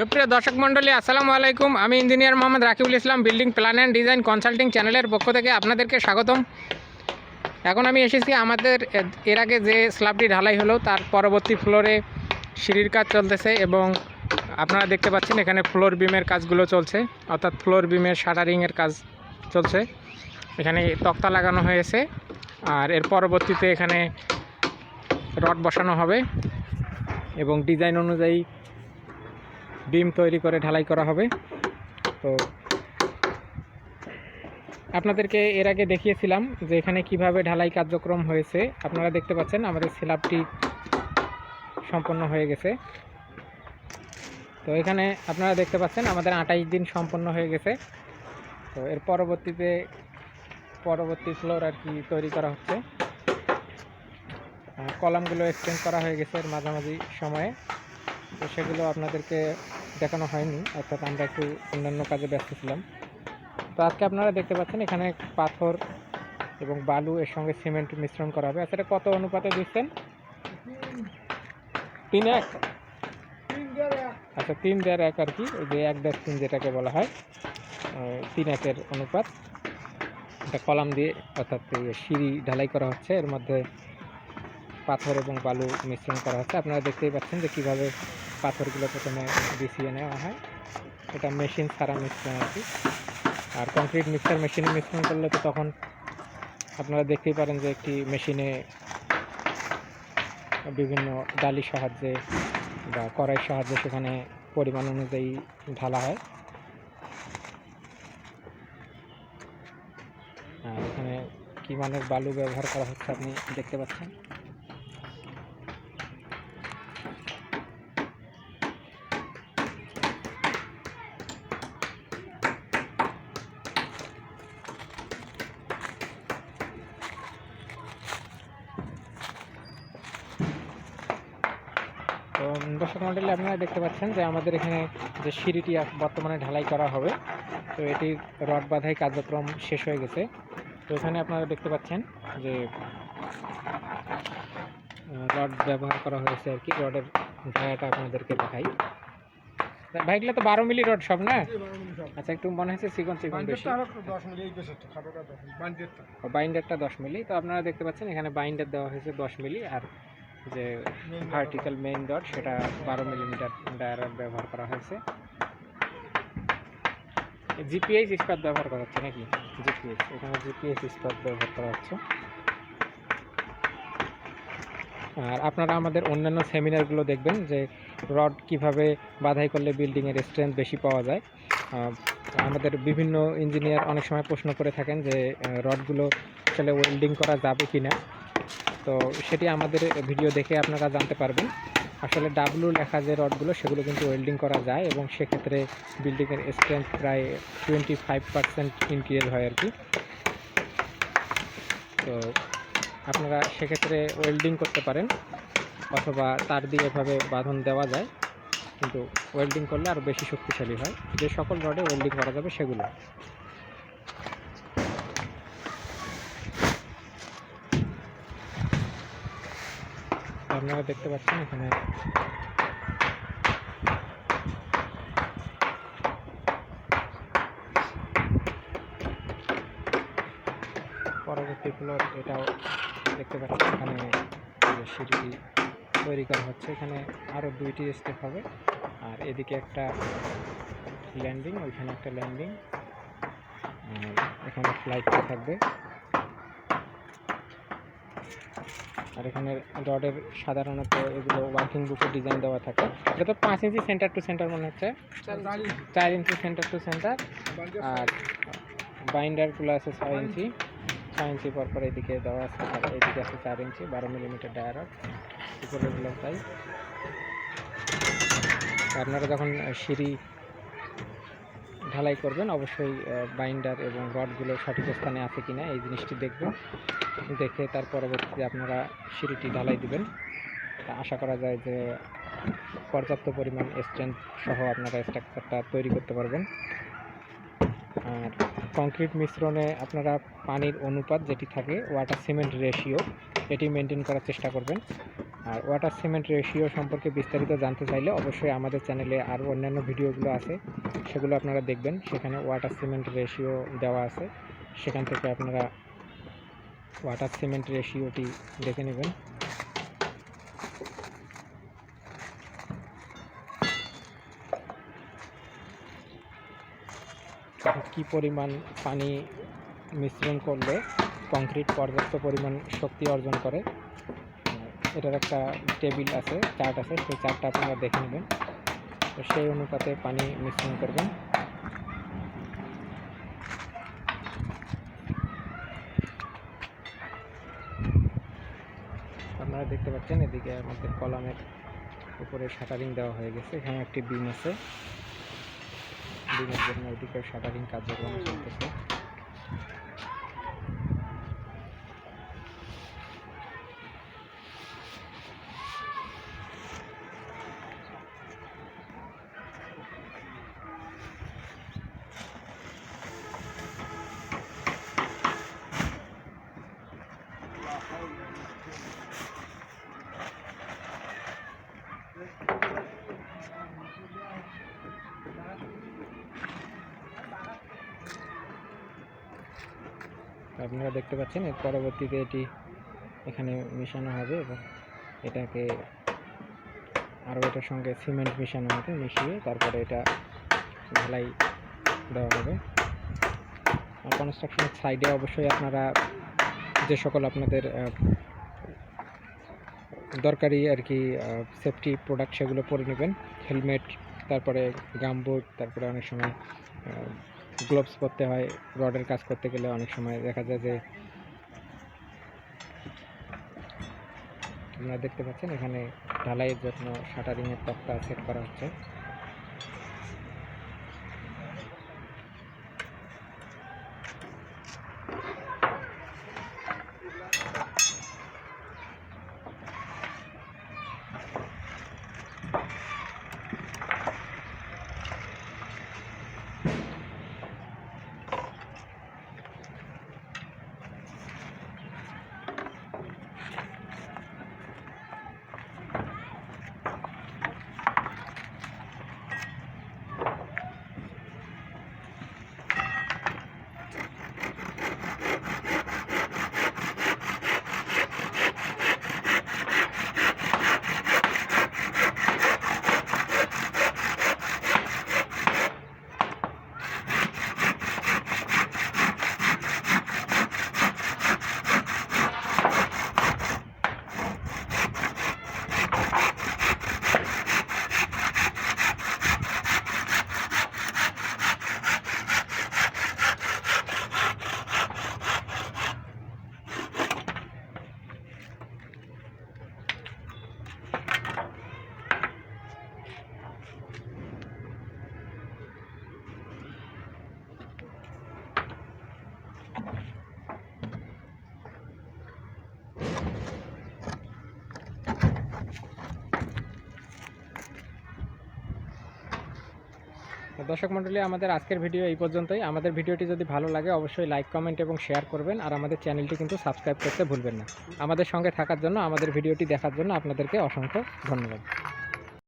সুপ্রিয় দর্শক মণ্ডলী, আসসালামু আলাইকুম। আমি engineer Mohammad Rakibul Islam, building plan and design consulting চ্যানেলের পক্ষ থেকে আপনাদেরকে স্বাগতম। এখন আমি এসেছি আমাদের, এর আগে যে স্ল্যাবটি ঢালাই হলো, তার পরবর্তী ফ্লোরে সিঁড়ির কাজ চলতেছে এবং আপনারা দেখতে পাচ্ছেন এখানে ফ্লোর বিমের কাজগুলো চলছে, অর্থাৎ ফ্লোর বিমের শাটারিংয়ের কাজ চলছে। এখানে তক্তা লাগানো হয়েছে আর এর পরবর্তীতে এখানে রড বসানো হবে এবং ডিজাইন অনুযায়ী বিম তৈরি করে ঢালাই করা হবে। তো আপনাদেরকে এর আগে দেখিয়েছিলাম যে এখানে কীভাবে ঢালাই কার্যক্রম হয়েছে। আপনারা দেখতে পাচ্ছেন আমাদের স্ল্যাবটি সম্পন্ন হয়ে গেছে। তো এখানে আপনারা দেখতে পাচ্ছেন আমাদের আঠাইশ দিন সম্পন্ন হয়ে গেছে। তো এর পরবর্তীতে পরবর্তী ফ্লোর আর কি তৈরি করা হচ্ছে। কলামগুলো এক্সচেঞ্জ করা হয়ে গেছে এর মাঝামাঝি সময়ে। তো সেগুলো আপনাদেরকে দেখানো হয়নি, অর্থাৎ আমরা একটু অন্যান্য কাজে ব্যস্ত ছিলাম। তো আজকে আপনারা দেখতে পাচ্ছেন, এখানে পাথর এবং বালু এর সঙ্গে সিমেন্ট মিশ্রণ করা হবে। আসলে কত অনুপাতে দিচ্ছেন? তিন এক? আচ্ছা তিন দেড় এক আর কি ওই যে এক দেড় তিন যেটাকে বলা হয় তিন একের অনুপাত। এটা কলাম দিয়ে, অর্থাৎ সিঁড়ি ঢালাই করা হচ্ছে, এর মধ্যে পাথর এবং বালু মিশ্রণ করা হচ্ছে। আপনারা দেখতেই পাচ্ছেন যে কীভাবে পাথরগুলো প্রথমে বিছিয়ে নেওয়া হয়। এটা মেশিন ছাড়া মিশ্রণ আর কি। আর কংক্রিট মিক্সার মেশিনে মিশ্রণ করলে তো তখন আপনারা দেখতেই পারেন যে একটি মেশিনে বিভিন্ন ডালির সাহায্যে বা কড়াইয়ের সাহায্যে সেখানে পরিমাণ অনুযায়ী ঢালা হয়। আর এখানে কী মানের বালু ব্যবহার করা হচ্ছে আপনি দেখতে পাচ্ছেন? তো দর্শক মন্ডলী আপনারা দেখতে পাচ্ছেন যে আমাদের এখানে যে সিঁড়িটি বর্তমানে ঢালাই করা হবে তো এটির রড বাঁধাই কার্যক্রম শেষ হয়ে গেছে। তো এখানে আপনারা দেখতে পাচ্ছেন যে রড ব্যবহার করা হয়েছে আর কি রডের ভায়াটা আপনাদেরকে দেখাই। ভাইগুলো তো বারো মিলি রড সব না? আচ্ছা একটু মনে হচ্ছে চিকন চিকন বেশি। বাইন্ডারটা দশ মিলি তো আপনারা দেখতে পাচ্ছেন এখানে বাইন্ডার দেওয়া হয়েছে দশ মিলি আর যে ভার্টিক্যাল মেইন ডট সেটা বারো মিলিমিটার ডায়ার ব্যবহার করা হয়েছে। জিপিএইচ ইস্পাত ব্যবহার করা হচ্ছে নাকি? জিপিএইচ এখানে জিপিএইচ ইস্পাত ব্যবহার করা হচ্ছে। আর আপনারা আমাদের অন্যান্য সেমিনারগুলো দেখবেন যে রড কীভাবে বাধাই করলে বিল্ডিংয়ের স্ট্রেংথ বেশি পাওয়া যায়। আমাদের বিভিন্ন ইঞ্জিনিয়ার অনেক সময় প্রশ্ন করে থাকেন যে রডগুলো আসলে ওয়েল্ডিং করা যাবে কি না তো সেটি আমাদের ভিডিও দেখে আপনারা জানতে পারবেন। আসলে ডাব্লু লেখা যে রডগুলো, সেগুলো কিন্তু ওয়েল্ডিং করা যায় এবং সেক্ষেত্রে বিল্ডিংয়ের স্ট্রেংথ প্রায় টোয়েন্টি ফাইভ পার্সেন্ট ইনক্রিজ হয় আর কি। তো আপনারা সেক্ষেত্রে ওয়েল্ডিং করতে পারেন অথবা তার দিয়ে এভাবে বাঁধন দেওয়া যায়। কিন্তু ওয়েল্ডিং করলে আরও বেশি শক্তিশালী হয়। যে সকল রডে ওয়েল্ডিং করা যাবে সেগুলো। আপনারা দেখতে পাচ্ছেন এখানে। পরবর্তী ফ্লোর এটাও দেখতে পাচ্ছেন, এখানে সিঁড়িটি তৈরি করা হচ্ছে। এখানে আরও দুইটি স্টেপ হবে। আর এদিকে একটা ল্যান্ডিং ওইখানে একটা ল্যান্ডিং এখানে ফ্লাইটটা থাকবে। আর এখানে রডের সাধারণত এগুলো ওয়ার্কিং বুকে ডিজাইন দেওয়া থাকে। এটা তো পাঁচ ইঞ্চি সেন্টার টু সেন্টার মনে হচ্ছে। চার ইঞ্চি সেন্টার টু সেন্টার আর বাইন্ডারগুলো আছে ছয় ইঞ্চি। ছয় ইঞ্চি পর পর এদিকে দেওয়া আছে এদিকে আছে চার ইঞ্চি, বারো মিলিমিটার ডায়ারড উপরেগুলো তাই। আপনারা যখন সিঁড়ি ঢালাই করবেন, অবশ্যই বাইন্ডার এবং রডগুলো সঠিক স্থানে আছে কিনা এই জিনিসটি দেখবেন। দেখে তার পরবর্তীতে আপনারা সিঁড়িটি ঢালাই দিবেন। আশা করা যায় যে পর্যাপ্ত পরিমাণ স্ট্রেংথ সহ আপনারা স্ট্রাকচারটা তৈরি করতে পারবেন। আর কংক্রিট মিশ্রণে আপনারা পানির অনুপাত যেটি থাকে ওয়াটার সিমেন্ট রেশিও এটি মেনটেন করার চেষ্টা করবেন। আর ওয়াটার সিমেন্ট রেশিও সম্পর্কে বিস্তারিত জানতে চাইলে অবশ্যই আমাদের চ্যানেলে আরও অন্যান্য ভিডিওগুলো আছে, সেগুলো আপনারা দেখবেন। সেখানে ওয়াটার সিমেন্ট রেশিও দেওয়া আছে। সেখান থেকে আপনারা ওয়াটার সিমেন্ট রেশিওটি দেখে নেবেন। কি পরিমাণ পানি মিশ্রণ করলে কংক্রিট পর্যাপ্ত পরিমাণ শক্তি অর্জন করে? এটার একটা টেবিল আছে, চার্ট আছে, সেই চার্টটা আপনারা দেখে নেবেন। তো সেই অনুপাতে পানি মিশ্রণ করবেন। আপনারা দেখতে পাচ্ছেন, এদিকে আমাদের কলামের উপরে শাটারিং দেওয়া হয়ে গেছে। এখানে একটি বিম আছে। বিমের জন্য এদিকে শাটারিং কার্যক্রম চলতেছে। আপনারা দেখতে পাচ্ছেন, এর পরবর্তীতে এটি এখানে মেশানো হবে এবং এটাকে আরও এটার সঙ্গে সিমেন্ট মেশানো হবে, মিশিয়ে তারপরে এটা ঢালাই দেওয়া হবে। আর কনস্ট্রাকশনের সাইডে অবশ্যই আপনারা যে সকল আপনাদের দরকারি আর কি সেফটি প্রোডাক্ট সেগুলো পরে নেবেন। হেলমেট তারপরে গামবুট, তারপরে অনেক সময় গ্লোভস পরতে হয় রডের কাজ করতে গেলে অনেক সময় দেখা যায় যে আপনারা দেখতে পাচ্ছেন এখানে ঢালাইয়ের জন্য শাটারিংয়ের তক্তা সেট করা হচ্ছে। দর্শক মণ্ডলী, আমাদের আজকের ভিডিও এই পর্যন্তই। আমাদের ভিডিওটি যদি ভালো লাগে, অবশ্যই লাইক, কমেন্ট এবং শেয়ার করবেন। আর আমাদের চ্যানেলটি কিন্তু সাবস্ক্রাইব করতে ভুলবেন না। আমাদের সঙ্গে থাকার জন্য, আমাদের ভিডিওটি দেখার জন্য আপনাদেরকে অসংখ্য ধন্যবাদ।